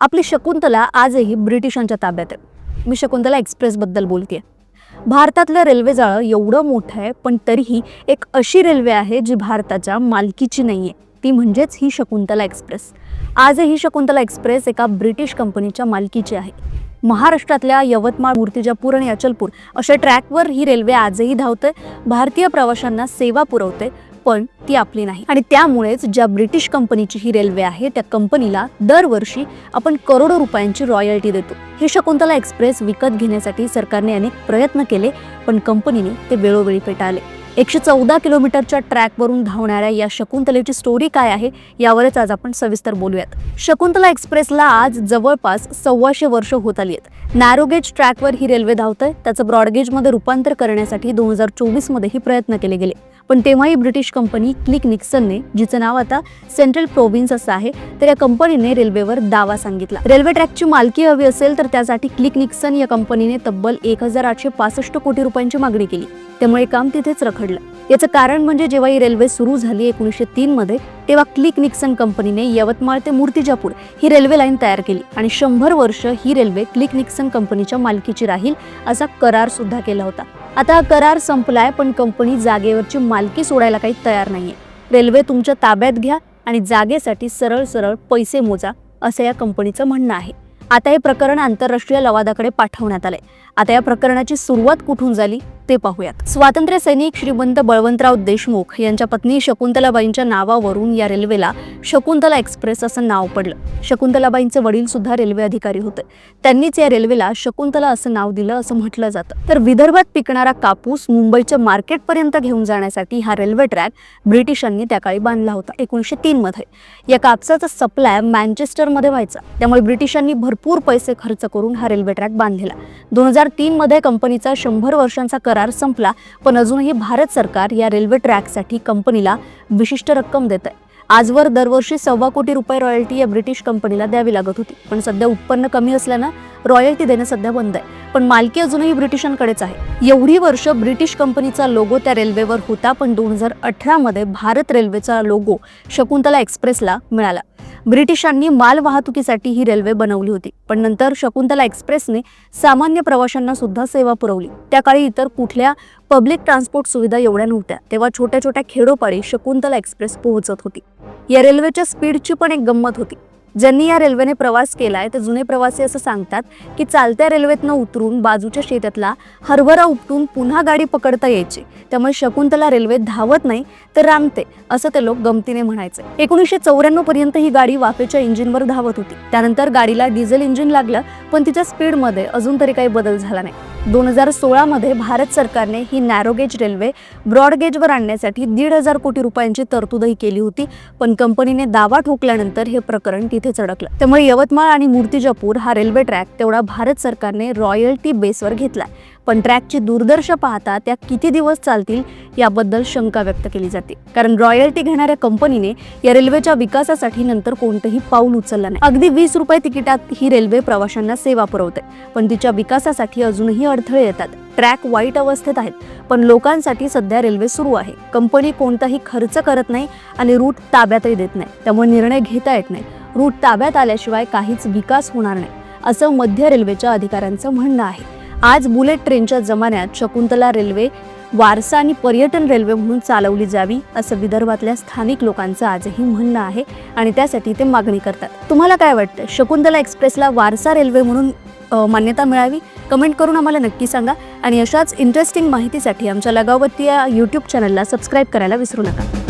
आपली शकुंतला आजही ब्रिटिशांच्या ताब्यात आहे. मी शकुंतला एक्सप्रेसबद्दल बोलते भारतातलं रेल्वे जाळं एवढं मोठं आहे पण तरीही एक अशी रेल्वे आहे जी भारताच्या मालकीची नाही आहे ती म्हणजेच ही शकुंतला एक्सप्रेस. आजही शकुंतला एक्सप्रेस एका ब्रिटिश कंपनीच्या मालकीची आहे. महाराष्ट्रातल्या यवतमाळ मूर्तिजापूर आणि अचलपूर अशा ट्रॅकवर ही रेल्वे आजही धावते भारतीय प्रवाशांना सेवा पुरवते पण ती आपली नाही. आणि त्यामुळेच ज्या ब्रिटिश कंपनीची ही रेल्वे आहे त्या कंपनीला दरवर्षी आपण करोडो रुपयांची रॉयल्टी देतो. ही शकुंतला एक्सप्रेस विकत घेण्यासाठी सरकारने अनेक प्रयत्न केले पण कंपनीने ते वेळोवेळी फेटाळले. एकशे चौदा किलोमीटरच्या ट्रॅकवरून धावणाऱ्या या शकुंतलेची स्टोरी काय आहे यावरच आज आपण सविस्तर बोलूयात. शकुंतला एक्सप्रेसला आज जवळपास सव्वाशे वर्ष होत आली आहेत. नॅरोगेज ट्रॅकवर ही रेल्वे धावतंय त्याचं ब्रॉडगेजमध्ये रूपांतर करण्यासाठी दोन हजार चोवीसमध्येही प्रयत्न केले गेले. पण तेव्हाही ब्रिटिश कंपनी क्लिक निक्सनने जिचं नाव आता सेंट्रल प्रोव्हिन्स असं आहे तर या कंपनीने रेल्वेवर दावा सांगितला. रेल्वे ट्रॅकची मालकी हवी असेल तर त्यासाठी क्लिक निक्सन या कंपनीने तब्बल एक हजार आठशे पासष्ट कोटी रुपयांची मागणी केली. त्यामुळे काम तिथेच रखडलं. याचं कारण म्हणजे जेव्हा ही रेल्वे सुरू झाली एकोणीसशे तीन मध्ये तेव्हा क्लिक निक्सन कंपनीने यवतमाळ ते मूर्तिजापूर ही रेल्वे लाईन तयार केली आणि शंभर वर्ष ही रेल्वे क्लिक निक्सन कंपनीच्या मालकीची राहील असा करार सुद्धा केला होता. आता करार संपलाय पण कंपनी जागेवरची मालकी सोडायला काही तयार नाहीये. रेल्वे तुमच्या ताब्यात घ्या आणि जागेसाठी सरळ सरळ पैसे मोजा असं या कंपनीचं म्हणणं आहे. आता हे प्रकरण आंतरराष्ट्रीय लवादाकडे पाठवण्यात आलंय. आता या प्रकरणाची सुरुवात कुठून झाली? ते पाहूयात. स्वातंत्र्य सैनिक श्रीमंत बळवंतराव देशमुख यांच्या पत्नी शकुंतलाबाईंच्या नावावरून या रेल्वेला शकुंतला एक्सप्रेस असं नाव पडलं. शकुंतलाबाईंचे वडील सुद्धा रेल्वे अधिकारी होते. त्यांनीच या रेल्वेला शकुंतला असं नाव दिलं असं म्हटलं जातं. तर विदर्भात पिकणारा कापूस मुंबईच्या मार्केटपर्यंत घेऊन जाण्यासाठी हा रेल्वे ट्रॅक ब्रिटिशांनी त्या काळी बांधला होता एकोणीसशे तीन मध्ये. या कापसाचा सप्लाय मॅन्चेस्टरमध्ये व्हायचा. त्यामुळे ब्रिटिशांनी भरपूर पैसे खर्च करून हा रेल्वे ट्रॅक बांधलेला. दोन हजार तीन मध्ये कंपनीचा शंभर वर्षांचा कर करार संपला पण अजूनही भारत सरकार या रेल्वे ट्रॅकसाठी कंपनीला विशिष्ट रक्कम देत आहे आजवर दरवर्षी सव्वा कोटी रुपये रॉयल्टी या ब्रिटिश कंपनीला द्यावी लागत होती. पण सध्या उत्पन्न कमी असल्यानं रॉयल्टी देणं सध्या बंद आहे. पण मालकी अजूनही ब्रिटिशांकडेच आहे. एवढी वर्ष ब्रिटिश कंपनीचा लोगो त्या रेल्वेवर होता पण दोन हजार अठरामध्ये भारत रेल्वेचा लोगो शकुंतला एक्सप्रेसला मिळाला. ब्रिटिशांनी माल वाहतुकीसाठी ही रेल्वे बनवली होती. पण नंतर शकुंतला एक्सप्रेसने सामान्य प्रवाशांना सुद्धा सेवा पुरवली. त्या काळी इतर कुठल्या पब्लिक ट्रान्सपोर्ट सुविधा एवढ्या नव्हत्या. तेव्हा छोट्या छोट्या खेडोपाडी शकुंतला एक्सप्रेस पोहोचत होती. या रेल्वेच्या स्पीडची पण एक गंमत होती. ज्यांनी या रेल्वेने प्रवास केला आहे ते जुने प्रवासी असं सांगतात की चालत्या रेल्वेतनं उतरून बाजूच्या शेतातला हरभरा उपटून पुन्हा गाडी पकडता यायची. त्यामुळे शकुंतला रेल्वे धावत नाही तर रांगते असं ते लोक गमतीने म्हणायचे. एकोणीसशे चौऱ्याण्णव पर्यंत ही गाडी वाफेच्या इंजिनवर धावत होती. त्यानंतर गाडीला डिझेल इंजिन लागलं पण तिच्या स्पीडमध्ये अजून तरी काही बदल झाला नाही. दोन हजार सोळामध्ये भारत सरकारने ही नॅरोगेज रेल्वे ब्रॉडगेजवर आणण्यासाठी दीड हजार कोटी रुपयांची तरतूदही केली होती. पण कंपनीने दावा ठोकल्यानंतर हे प्रकरण तिथेच अडकलं त्यामुळे यवतमाळ आणि मूर्तिजापूर हा रेल्वे ट्रॅक तेवढा भारत सरकारने रॉयल्टी बेसवर घेतलाय. पण ट्रॅकची दुर्दर्श पाहता त्या किती दिवस चालतील याबद्दल शंका व्यक्त केली जाते. कारण रॉयल्टी घेणाऱ्या कंपनीने या रेल्वेच्या विकासासाठी नंतर कोणतंही पाऊल उचललं नाही. अगदी वीस रुपये तिकिटात ही रेल्वे प्रवाशांना सेवा पुरवते पण तिच्या विकासासाठी अजूनही अडथळे येतात. ट्रॅक वाईट अवस्थेत आहेत पण लोकांसाठी सध्या रेल्वे सुरू आहे. कंपनी कोणताही खर्च करत नाही आणि रूट ताब्यातही देत नाही त्यामुळे निर्णय घेता येत नाही. रूट ताब्यात आल्याशिवाय काहीच विकास होणार नाही असं मध्य रेल्वेच्या अधिकाऱ्यांचं म्हणणं आहे. आज बुलेट ट्रेनच्या जमान्यात शकुंतला रेल्वे वारसा आणि पर्यटन रेल्वे म्हणून चालवली जावी असं विदर्भातल्या स्थानिक लोकांचं आजही म्हणणं आहे आणि त्यासाठी ते मागणी करतात. तुम्हाला काय वाटतं? शकुंतला एक्सप्रेसला वारसा रेल्वे म्हणून मान्यता मिळावी? कमेंट करून आम्हाला नक्की सांगा आणि अशाच इंटरेस्टिंग माहितीसाठी आमच्या लगावती या यूट्यूब चॅनलला सबस्क्राईब करायला विसरू नका.